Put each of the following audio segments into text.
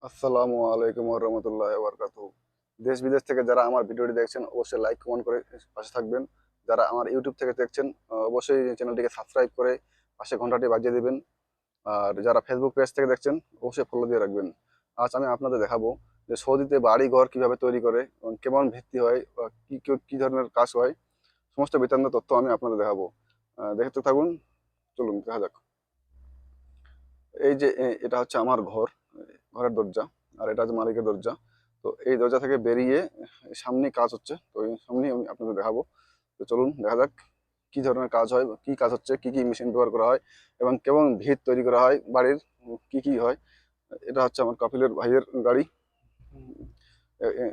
আসসালামু আলাইকুম রহমতুল্লাহ বরকাত দেশ বিদেশ থেকে যারা আমার ভিডিওটি দেখছেন, অবশ্যই লাইক কমেন্ট করে পাশে থাকবেন। যারা আমার ইউটিউব থেকে দেখছেন, অবশ্যই চ্যানেলটিকে সাবস্ক্রাইব করে পাশে ঘন্টাটি বাজিয়ে দেবেন। আর যারা ফেসবুক পেজ থেকে দেখছেন, অবশ্যই ফলো দিয়ে রাখবেন। আজ আমি আপনাদের দেখাবো যে সৌদিতে বাড়ি ঘর কীভাবে তৈরি করে এবং কেমন ভিত্তি হয় বা কি, কি- কি ধরনের কাজ হয়, সমস্ত বিতান্ত তথ্য আমি আপনাদের দেখাবো। দেখতে থাকুন, চলুন দেখা যাক। এই যে এটা হচ্ছে আমার ঘর। ঘরের দরজা, আর এটা হচ্ছে মালিকের দরজা। তো এই দরজা থেকে বেরিয়ে সামনে কাজ হচ্ছে। তো এই সামনে আমি আপনাদের দেখাবো। তো চলুন, দেখা যাক কি ধরনের কাজ হয়, কি কাজ হচ্ছে, কি কি মেশিন ব্যবহার করা হয়, এবং কেমন ভিত তৈরি করা হয়, বাড়ির কি কি হয়। এটা হচ্ছে আমার কাপিলের ভাইয়ের গাড়ি।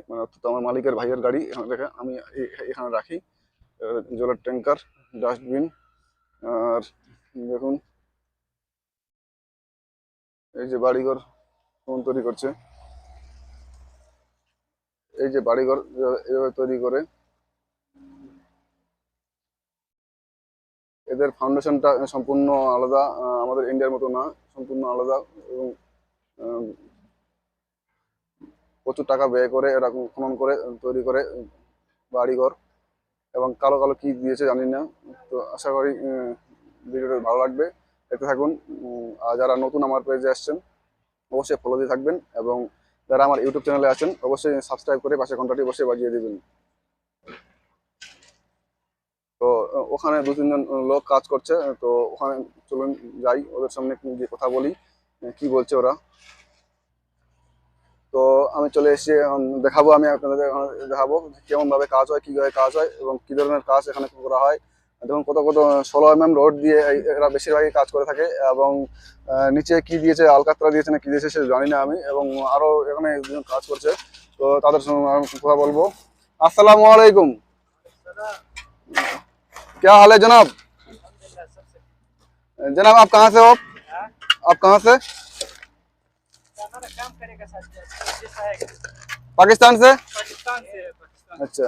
মানে অর্থাৎ আমার মালিকের ভাইয়ের গাড়ি। এখানে রেখে আমি এখানে রাখি। জলের ট্যাঙ্কার ডাস্টবিন, আর দেখুন, এই যে বাড়িঘর কেমন তৈরি করছে। এই যে বাড়িঘর, এভাবে তৈরি করে। এদের ফাউন্ডেশনটা সম্পূর্ণ আলাদা আমাদের ইন্ডিয়ার মতো না, সম্পূর্ণ আলাদা এবং প্রচুর টাকা ব্যয় করে এরকম খনন করে, তৈরি করে, বাড়িঘর। এবং কালো কালো কি দিয়েছে জানি না। তো আশা করি ভিডিওটা ভালো লাগবে। দেখতে থাকুন। আর যারা নতুন আমার পেজে আসছেন অবশ্যই ফলো দিয়ে থাকবেন এবং যারা আমার ইউটিউব চ্যানেলে আছেন, অবশ্যই সাবস্ক্রাইব করে পাশে ঘন্টাটি অবশ্যই বাজিয়ে দেবেন। তো ওখানে দু তিনজন লোক কাজ করছে, তো ওখানে চলুন যাই, ওদের সামনে গিয়ে কথা বলি কি বলছে ওরা। তো, আমি চলে এখন দেখাবো, আমি আপনাদের দেখাবো কেমন ভাবে কাজ হয়, কীভাবে কাজ হয় এবং কি ধরনের কাজ এখানে করা হয়। দেখুন কত কত ষোলো এম এম রোড দিয়ে এই- এরা বেশিরভাগই কাজ করে থাকে এবং আহ, নিচে কি দিয়েছে আলকাতরা দিয়েছে না কি দিয়েছে সেটা জানি না আমি এবং আরো এখানে দুজন কাজ করছে তো তাদের সঙ্গে আমি কথা বলবো আসসালামু আলাইকুম क्या हाल है जनाब जनाब आप कहाँ से हो आप? आप कहाँ से हमारा काम करेगा साथ में जैसा है पाकिस्तान से पाकिस्तान से है, पाकिस्तान अच्छा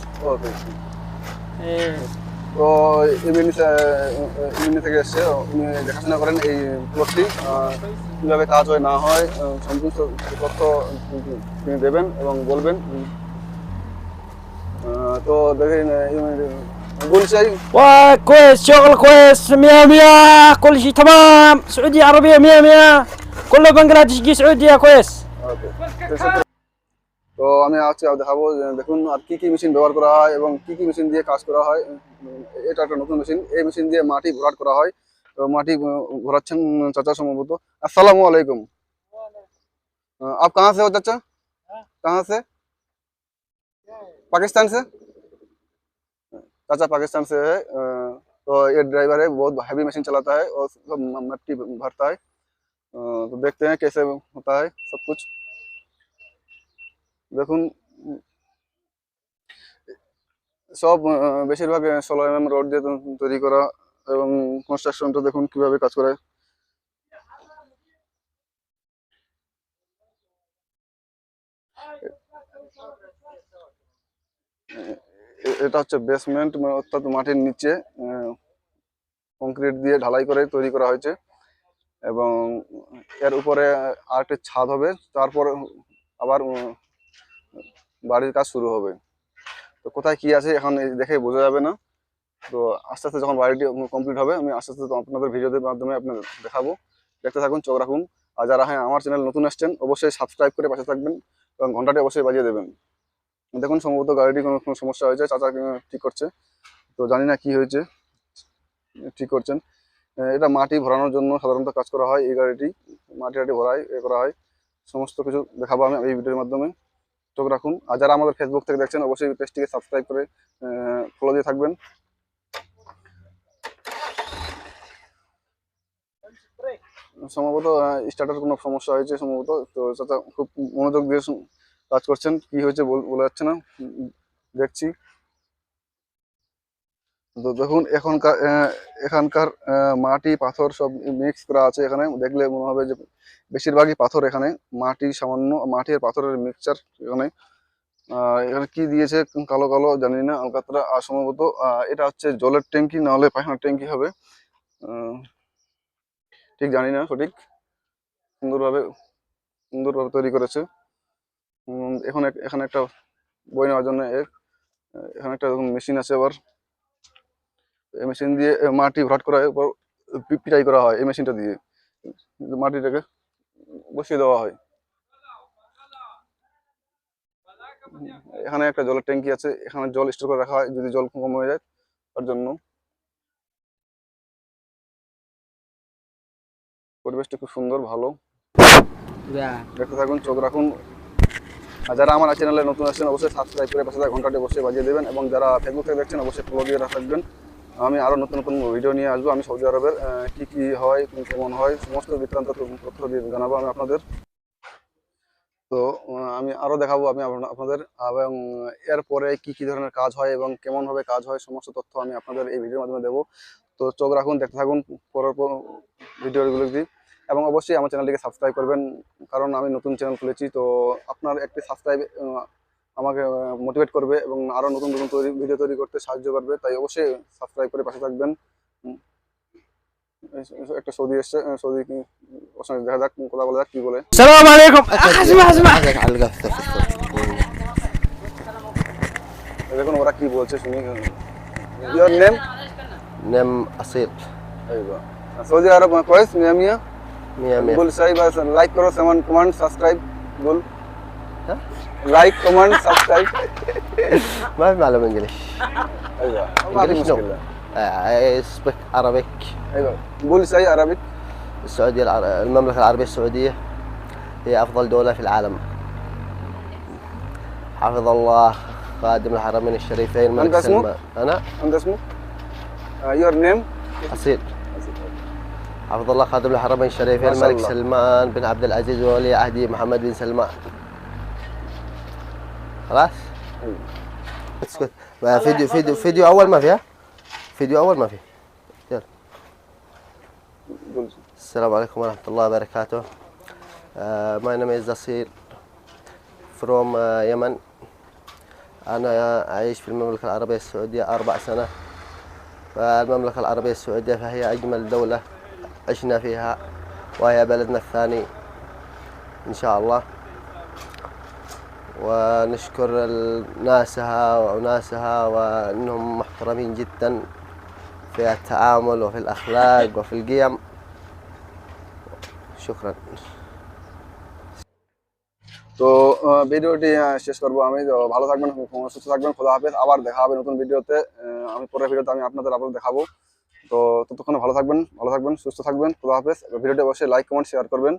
ওকে إيه. তো ইমিনি ইমিনি থেকে এসছে উনি দেখাশোনা করেন এই প্লটটি কীভাবে কাজ হয় না হয় আহ, সম্পূর্ণ তথ্য তিনি দেবেন এবং বলবেন আহ, তো দেখেন বলছাই وكويس شغل كويس مية مية كل شيء تمام سعودية عربية مية مية كله بنجلاديش سعودية كويس তো আমি আজকে দেখাবো যে দেখুন আর কি কি মেশিন ব্যবহার করা হয় এবং কি কি মেশিন দিয়ে কাজ করা হয় উম, এটা একটা নতুন মেশিন এই মেশিন দিয়ে মাটি ভরাট করা হয় তো মাটি আহ, ঘোরাচ্ছেন উম, চাচা সম্ভবত আসসালামু আলাইকুম अ, आप कहाँ से हो चाचा कहाँ से पाकिस्तान से चाचा पाकिस्तान से है अ, तो ये ड्राइवर है बहुत हैवी मशीन चलाता है और सब म- मिट्टी भरता है अ, तो देखते हैं कैसे होता है सब कुछ দেখুন, সব বেশিরভাগ ষোলো এম এম রোড দিয়ে তৈরি করা এবং কনস্ট্রাকশনটা দেখুন কীভাবে কাজ করে। এটা হচ্ছে বেসমেন্ট অর্থাৎ মাটির নিচে কংক্রিট দিয়ে ঢালাই করে তৈরি করা হয়েছে এবং এর উপরে আরেকটি ছাদ হবে, তারপর আবার বাড়ির কাজ শুরু হবে। তো কোথায় কি আছে এখন দেখে বোঝা যাবে না। তো আস্তে আস্তে যখন বাড়িটি কমপ্লিট হবে, আমি আস্তে আস্তে আপনাদের ভিডিওদের মাধ্যমে আপনাদের দেখাবো। দেখতে থাকুন, চোখ রাখুন। আর যারা হ্যাঁ আমার চ্যানেল নতুন আসছেন অবশ্যই সাবস্ক্রাইব করে পাশে থাকবেন এবং ঘন্টাটি অবশ্যই বাজিয়ে দেবেন। দেখুন, সম্ভবত গাড়িটি কোনো কোনো সমস্যা হয়েছে, চাচা ঠিক করছে? তো জানি না কি হয়েছে, ঠিক করছেন। এটা মাটি ভরানোর জন্য সাধারণত কাজ করা হয় এই গাড়িটি। মাটি টাটি ভরায়, এ করা হয়। সমস্ত কিছু দেখাবো আমি এই ভিডিওর মাধ্যমে। চোখ রাখুন। আর যারা আমাদের ফেসবুক থেকে দেখছেন, অবশ্যই পেজটিকে সাবস্ক্রাইব করে ফলো দিয়ে থাকবেন। সম্ভবত স্টার্টার কোনো সমস্যা হয়েছে সম্ভবত, তো চাচা খুব মনোযোগ দিয়ে কাজ করছেন। কি হয়েছে বলা যাচ্ছে না। দেখছি। তো দেখুন এখনকার এখানকার মাটি, পাথর সব মিক্স করা আছে এখানে, দেখলে মনে হবে যে বেশিরভাগই পাথর এখানে, মাটি সামান্য মাটি আর পাথরের মিক্সচার এখানে। এখানে কি দিয়েছে কালো কালো জানি না, আলকাতরা আর সম্ভবত এটা হচ্ছে জলের ট্যাঙ্কি, না হলে পায়খানার ট্যাঙ্কি হবে। ঠিক জানি না সঠিক। সুন্দরভাবে সুন্দরভাবে তৈরি করেছে। এখন এখানে একটা বই নেওয়ার জন্য এখানে একটা মেশিন আছে আবার। এই মেশিন দিয়ে মাটি ভরাট করা হয় পিটাই করা হয় এই মেশিনটা দিয়ে। মাটিটাকে বসিয়ে দেওয়া হয়। এখানে একটা জলের ট্যাঙ্কি আছে, এখানে জল স্টোর করে রাখা হয়, যদি জল কম হয়ে যায়, তার জন্য। পরিবেশটা খুব সুন্দর, ভালো। দেখতে থাকুন, চোখ রাখুন। আর যারা আমার চ্যানেলে নতুন আসছেন, অবশ্যই সাবস্ক্রাইব করে পাশে ঘন্টাটি অবশ্যই বাজিয়ে দেবেন এবং যারা ফেসবুক থেকে দেখছেন, অবশ্যই ফলো দিয়ে থাকবেন আমি আরও নতুন নতুন ভিডিও নিয়ে আসব। আমি সৌদি আরবের কি কি হয় কেমন হয়, সমস্ত বৃত্তান্ত তথ্য দিয়ে জানাব আমি আপনাদের। তো আমি আরও দেখাবো আমি আপনাদের। এবং এরপরে কি কি ধরনের কাজ হয় এবং কেমনভাবে কাজ হয়, সমস্ত তথ্য আমি আপনাদের এই ভিডিওর মাধ্যমে দেবো। তো চোখ রাখুন, দেখতে থাকুন, পরের পর ভিডিওগুলো দিয়ে এবং অবশ্যই আমার চ্যানেলটিকে সাবস্ক্রাইব করবেন, কারণ আমি নতুন চ্যানেল খুলেছি, তো আপনার একটি সাবস্ক্রাইব আমাকে মোটিভেট করবে এবং আরও নতুন নতুন তৈরি ভিডিও তৈরি করতে সাহায্য করবে। তাই অবশ্যই সাবস্ক্রাইব করে পাশে থাকবেন। একটা সৌদি এসছে সৌদি দেখা যাক যাক বলে। ওরা বলছে শুনি। ইওর নেম নেম সৌদি আরব লাইক করো সামান সাবস্ক্রাইব বল। হ্যাঁ? لايك كومنت سبسكرايب ما في معلم انجلش أيوه. انجلش نو اسبك عربيك أيوه. قول لي عربيك السعودية العر... المملكة العربية السعودية هي أفضل دولة في العالم. حفظ الله خادم الحرمين الشريفين ملك سلمان. أنا؟ انت اسمه؟ يور نيم حسين حفظ الله خادم الحرمين الشريفين الملك سلمان بن عبد العزيز وولي عهده محمد بن سلمان. خلاص؟ اسكت. ما فيديو فيديو فيديو أول ما فيها. فيديو أول ما في قول السلام عليكم ورحمة الله وبركاته. uh, my name is from uh, يمن أنا أعيش في المملكة العربية السعودية أربع سنة. فالمملكة العربية السعودية فهي أجمل دولة عشنا فيها وهي بلدنا الثاني إن شاء الله. ونشكر ال- ناسها وأناسها وأنهم محترمين جدا في التعامل وفي الأخلاق وفي القيم شكرا তো আহ, ভিডিওটি আহ, শেষ করবো আমি তো ভালো থাকবেন সুস্থ থাকবেন খোদা হাফেজ আবার দেখা হবে নতুন ভিডিওতে আহ, আমি পরের ভিডিওতে আমি আপনাদের আবার দেখাবো তো ততক্ষণে ভালো থাকবেন ভালো থাকবেন সুস্থ থাকবেন খোদা হাফেজ ভিডিওটি অবশ্যই লাইক কমেন্ট শেয়ার করবেন